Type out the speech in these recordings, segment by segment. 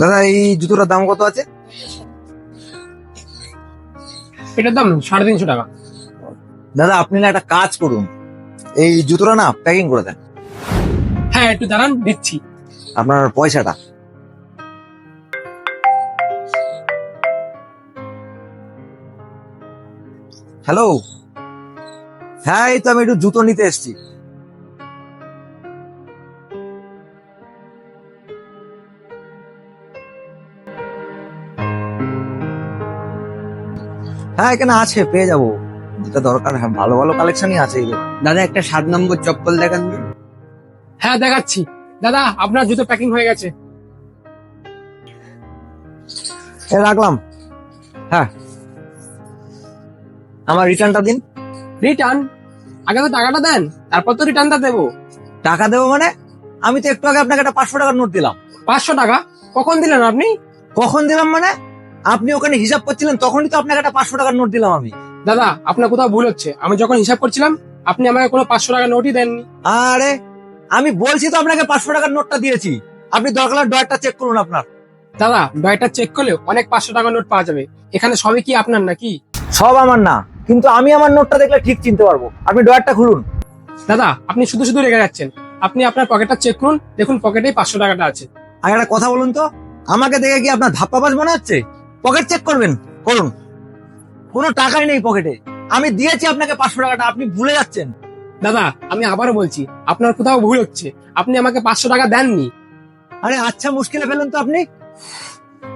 দাদা এই জুতোটার দাম কত আছে? এটার দাম সাড়ে তিনশো টাকা। দাদা আপনি না একটা কাজ করুন। এই জুতোটা না প্যাকিং করে দেন। হ্যাঁ একটু দাঁড়ান দিচ্ছি। আপনার পয়সাটা। হ্যালো হ্যাঁ এই তো আমি একটু জুতো নিতে এসেছি। হ্যাঁ এখানে আছে পেয়ে যাব। যেটা দরকার হ্যাঁ ভালো ভালো কালেকশনই আছে দাদা একটা সাত নম্বর চপ্পল দেখান হ্যাঁ দেখাচ্ছি। দাদা আপনার জুতো প্যাকিং হয়ে গেছে। রাখলাম। হ্যাঁ। আমার রিটার্নটা দিন। রিটার্ন আগে তো টাকাটা দেন তারপর তো রিটার্নটা দেবো। টাকা দেবো মানে? আমি তো একটু আগে আপনাকে একটা পাঁচশো টাকার নোট দিলাম। পাঁচশো টাকা? কখন দিলেন আপনি? কখন দিলাম মানে? আপনি ওখানে হিসাব করছিলেন তখনই তো আপনাকে একটা পাঁচশো টাকার নোট দিলাম আমি। দাদা আপনার কোথাও ভুল হচ্ছে। আমি যখন হিসাব করছিলাম আপনি আমাকে কোনো পাঁচশো টাকার নোটই দেননি। আরে আমি বলছি তো আপনাকে পাঁচশো টাকার নোটটা দিয়েছি। আপনি দরকার হলে ডয়ারটা চেক করুন আপনার। দাদা ডয়টা চেক করলে অনেক পাঁচশো টাকার নোট পাওয়া যাবে। এখানে সবই কি আপনার নাকি? সব আমার না। কিন্তু আমি আমার নোটটা দেখলে ঠিক চিনতে পারব। আপনি ডয়ারটা খুলুন। দাদা আপনি শুধু শুধু রেগে যাচ্ছেন। আপনি আপনার পকেটটা চেক করুন দেখুন পকেটেই পাঁচশো টাকাটা আছে। আর একটা কথা বলুন তো আমাকে দেখে কি আপনার ধাপ্পাবাজ মনে হচ্ছে? পকেট চেক করবেন। করুন। কোনো টাকাই নেই পকেটে আমি দিয়েছি আপনাকে পাঁচশো টাকাটা আপনি ভুলে যাচ্ছেন। দাদা আমি আবারও বলছি আপনার কোথাও ভুল হচ্ছে। আপনি আমাকে পাঁচশো টাকা দেননি। আরে আচ্ছা মুশকিলে ফেলেন তো আপনি।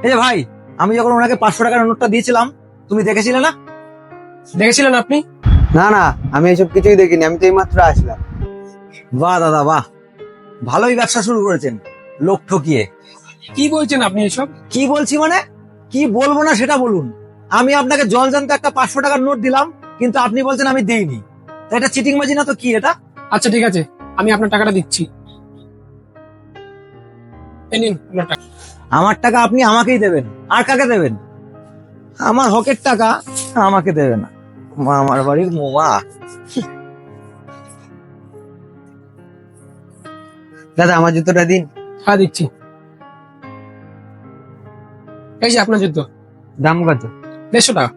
এই যে ভাই আমি যখন ওনাকে পাঁচশো টাকার নোটটা দিয়েছিলাম তুমি দেখেছিলে না? দেখেছিলেন আপনি? না না আমি এসব কিছুই দেখিনি আমি তো এই মাত্র আসলাম। বাহ দাদা বাহ। ভালোই ব্যবসা শুরু করেছেন লোক ঠকিয়ে। কি বলছেন আপনি এসব? কি বলছি মানে? কি বলব না সেটা বলুন। আমি আপনাকে জল জানতে একটা পাঁচশো টাকার নোট দিলাম কিন্তু আপনি বলছেন আমি দিইনি। এটা চিটিং বাজি না তো কি এটা? আচ্ছা ঠিক আছে। আমি আপনার টাকাটা দিচ্ছি। আমার টাকা আপনি আমাকেই দেবেন। আর কাকে দেবেন? আমার হকের টাকা আমাকে দেবে না। মা আমার বাড়ির মোমা দাদা আমার জুতোটা দিন। হ্যাঁ দিচ্ছি। এই যে আপনার জুতো দাম কত? দেড়শো টাকা।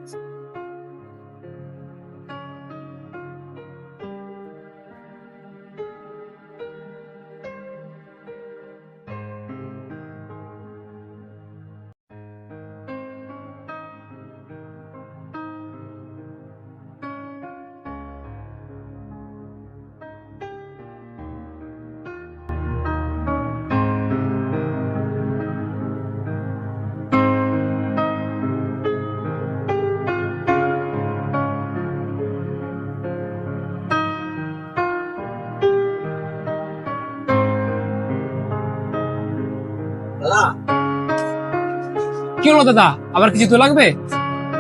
কি হলো দাদা? আবার কি জুতো লাগবে?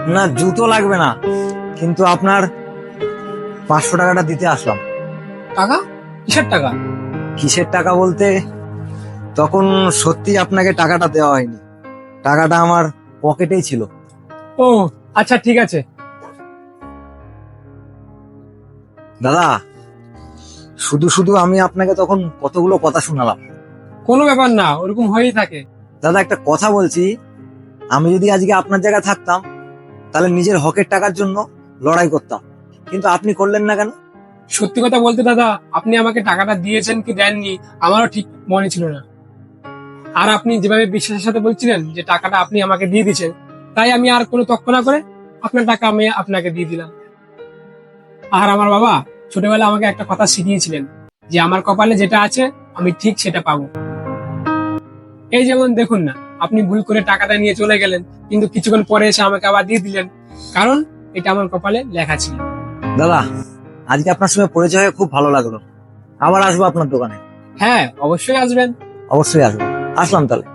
না জুতো লাগবে না। কিন্তু আপনার পাঁচশো টাকাটা দিতে আসলাম। টাকা? কিসের টাকা? কিসের টাকা বলতে তখন সত্যি আপনাকে টাকাটা দেওয়া হয়নি। টাকাটা আমার পকেটেই ছিল। ও আচ্ছা ঠিক আছে। দাদা শুধু শুধু আমি আপনাকে তখন কতগুলো কথা শোনালাম। কোনো ব্যাপার না ওরকম হয়েই থাকে। দাদা একটা কথা বলছি। আমি যদি আজকে আপনার জায়গায় থাকতাম, তাহলে নিজের হকের টাকার জন্য লড়াই করতাম। কিন্তু আপনি করলেন না কেন? সত্যি কথা বলতে দাদা, আপনি আমাকে টাকাটা দিয়েছেন কি দেননি, আমারও ঠিক মনে ছিল না। আর আপনি যেভাবে বিশ্বাসের সাথে বলছিলেন যে টাকাটা আপনি আমাকে দিয়ে দিয়েছেন, তাই আমি আর কোনো তক্ক না করে আপনার টাকা আমি আপনাকে দিয়ে দিলাম। আর আমার বাবা ছোটবেলা আমাকে একটা কথা শিখিয়েছিলেন যে আমার কপালে যেটা আছে, আমি ঠিক সেটা পাবো। এই যেমন দেখুন না আপনি ভুল করে টাকাটা নিয়ে চলে গেলেন কিন্তু কিছুক্ষণ পরে এসে আমাকে আবার দিয়ে দিলেন। কারণ এটা আমার কপালে লেখা ছিল। দাদা আজকে আপনার সঙ্গে পরিচয় হয়ে খুব ভালো লাগল। আবার আসব আপনার দোকানে। হ্যাঁ অবশ্যই আসবেন। অবশ্যই আসব। আসলাম তাহলে।